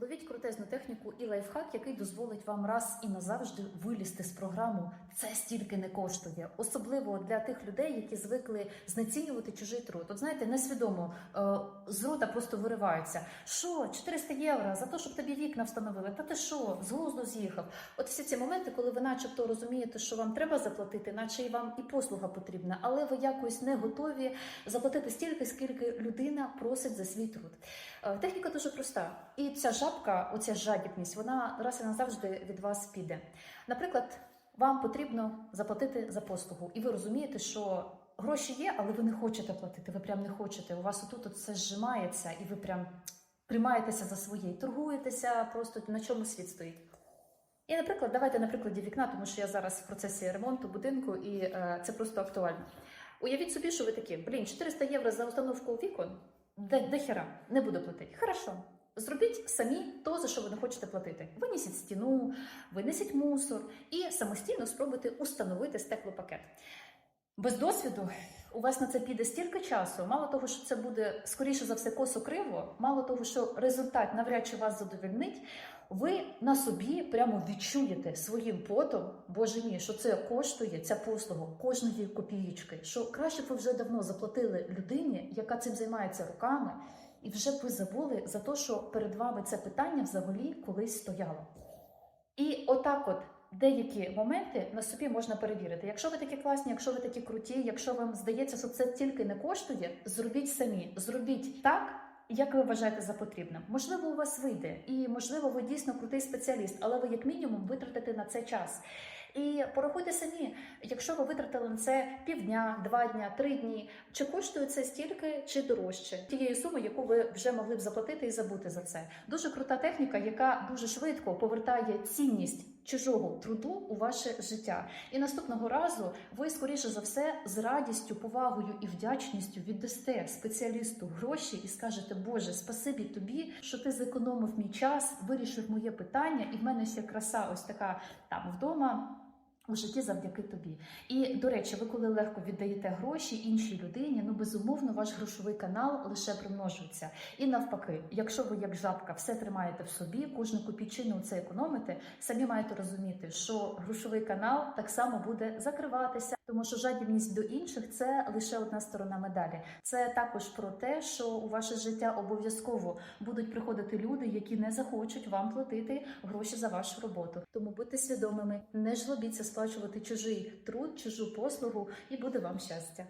Ловіть крутезну техніку і лайфхак, який дозволить вам раз і назавжди вилізти з програму. Це стільки не коштує, особливо для тих людей, які звикли знецінювати чужий труд. От знаєте, несвідомо е, з рота просто вириваються. Що, 400 євро за те, щоб тобі вікна встановили? Та ти що, з глузду з'їхав? От всі ці моменти, коли ви, начебто, розумієте, що вам треба заплатити, наче і вам і послуга потрібна, але ви якось не готові заплатити стільки, скільки людина просить за свій труд. Е, Техніка дуже проста, і ця жабка, оця жадібність, вона раз і назавжди від вас піде. Наприклад, вам потрібно заплатити за послугу, і ви розумієте, що гроші є, але ви не хочете платити. Ви прям не хочете. У вас отут все зжимається, і ви прям тримаєтеся за своє, торгуєтеся просто на чому світ стоїть. І, наприклад, давайте на прикладі вікна, тому що я зараз в процесі ремонту будинку, і е, це просто актуально. Уявіть собі, що ви такі, блін, 400 євро за установку вікон, де, де хера, не буду платити. Хорошо. Зробіть самі то, за що ви не хочете платити. Винесіть стіну, винесіть мусор і самостійно спробуйте установити стеклопакет. Без досвіду у вас на це піде стільки часу. Мало того, що це буде скоріше за все косо криво, мало того, що результат навряд чи вас задовольнить. Ви на собі прямо відчуєте своїм потом, боже мій, що це коштує ця послуга кожної копієчки. Що краще б ви вже давно заплатили людині, яка цим займається руками, і вже б ви забули за те, що перед вами це питання взагалі колись стояло. І отак, от деякі моменти на собі можна перевірити. Якщо ви такі класні, якщо ви такі круті, якщо вам здається, що це тільки не коштує, зробіть самі, зробіть так. Як ви вважаєте за потрібним? Можливо, у вас вийде, і можливо, ви дійсно крутий спеціаліст, але ви як мінімум витратите на це час. І порахуйте самі, якщо ви витратили на це півдня, два дня, три дні, чи коштує це стільки, чи дорожче тієї суми, яку ви вже могли б заплатити і забути за це. Дуже крута техніка, яка дуже швидко повертає цінність чужого труду у ваше життя. І наступного разу ви, скоріше за все, з радістю, повагою і вдячністю віддасте спеціалісту гроші і скажете, Боже, спасибі тобі, що ти зекономив мій час, вирішив моє питання, і в мене ще краса ось така там вдома. У житті завдяки тобі. І до речі, ви коли легко віддаєте гроші іншій людині, ну безумовно, ваш грошовий канал лише примножується. І навпаки, якщо ви як жабка все тримаєте в собі, кожну копійчину це економите, самі маєте розуміти, що грошовий канал так само буде закриватися, тому що жадібність до інших це лише одна сторона медалі. Це також про те, що у ваше життя обов'язково будуть приходити люди, які не захочуть вам платити гроші за вашу роботу. Тому будьте свідомими, не жлобіться сплачувати чужий труд, чужу послугу, і буде вам щастя.